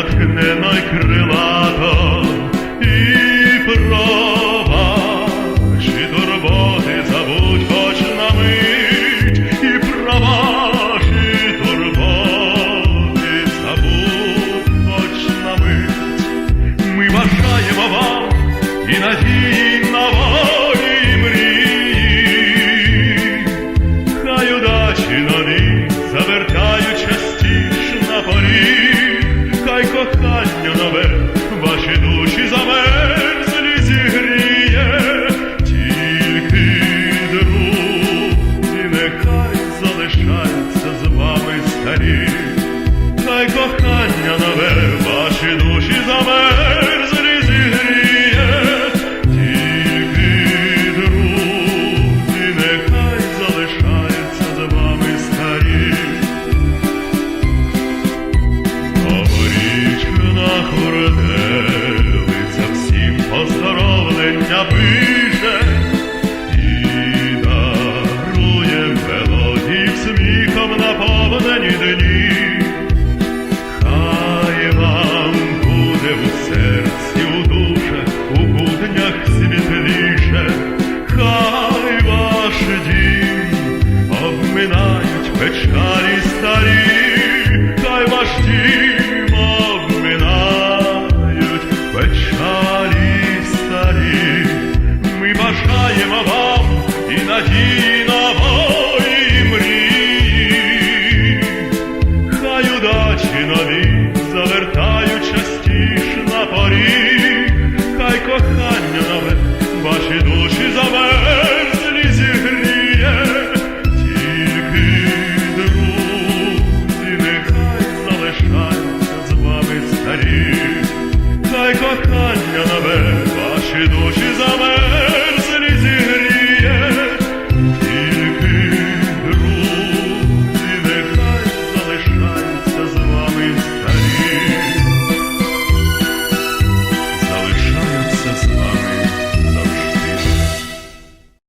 натхнено й крилато і проважі до роботи забудь хоч на мить, і проважі до роботи забудь хоч на мить. Ми бажаємо вам і надії. Старі. Хай кохання нове ваші душі замерзлі зігріє, тільки друзі, нехай залишаються з вами старі. Новорічна хурделиця всім поздоровлення пише. печалі старі, дай й важкі обминають печалі старі, ми бажаємо вам.